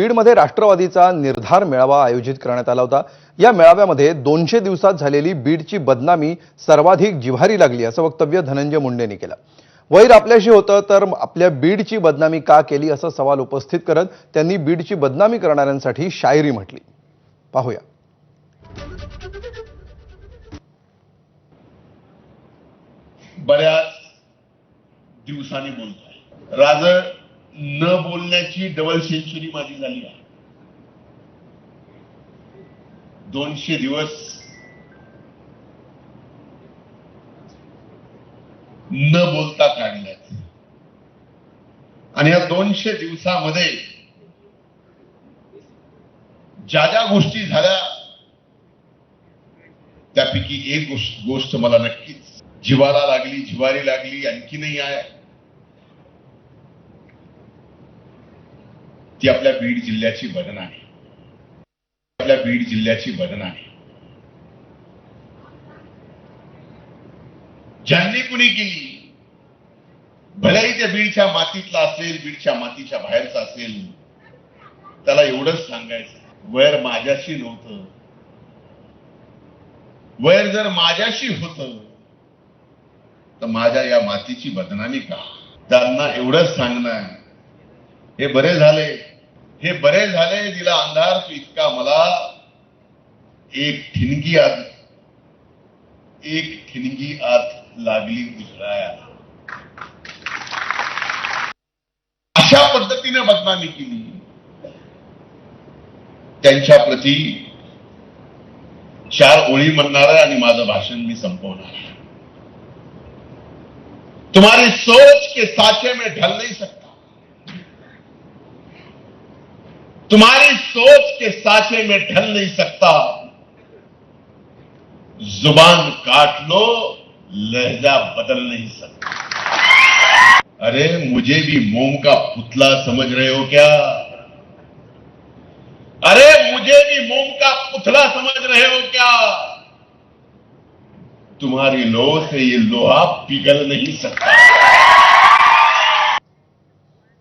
बीडमध्ये राष्ट्रवादीचा निर्धार मेळावा आयोजित करण्यात आला होता. या मेळाव्यामध्ये दोनशे दिवसात झालेली बीडची बदनामी सर्वाधिक जिव्हारी लागली असं वक्तव्य धनंजय मुंडेंनी केलं. वैर आपल्याशी होतं तर आपल्या बीडची बदनामी का केली असा सवाल उपस्थित करत त्यांनी बीडची बदनामी करणाऱ्यांसाठी शायरी म्हटली. पाहूया. बऱ्याच दिवसांनी बोलतोय. राज न बोलण्याची डबल सेंचुरी माझी झाली आहे. दोनशे दिवस न बोलता काढल्यात. आणि या दोनशे दिवसामध्ये ज्या ज्या गोष्टी झाल्या त्यापैकी एक गोष्ट गोष्ट मला नक्कीच जिवाला लागली जिवारी लागली आणखीनही आहे. ती आपल्या बीड जिल्ह्याची बदन आहे. आपल्या बीड जिल्ह्याची बदन आहे. ज्यांनी कुणी केली भलेही त्या बीडच्या मातीतला असेल बीडच्या मातीच्या बाहेरचा असेल त्याला एवढंच सांगायचं वैर माझ्याशी नव्हतं. वैर जर माझ्याशी होत तर माझ्या या मातीची बदनामी का? त्यांना एवढंच सांगणं हे बरे झाले. हे बरे झाले दिला अंधार तू इतका मला एक ठिणगी आत एक ठिणगी आत लागली उजळायला. अशा पद्धतीने बदनामी केली. त्यांच्या प्रती चार ओळी म्हणणार आहे आणि माझं भाषण मी संपवणार. तुम्हारी सोच के साचे में ढल नहीं सकता. तुम्हारी सोच के साचे में ढल नहीं सकता। ज़ुबान काट लो, लहजा बदल नहीं सकता। अरे, मुझे भी मोम का पुतला समझ रहे हो क्या? अरे, मुझे भी मोम का पुतला समझ रहे हो क्या? तुम्हारी लोह से ये लोहा पिघल नहीं सकता।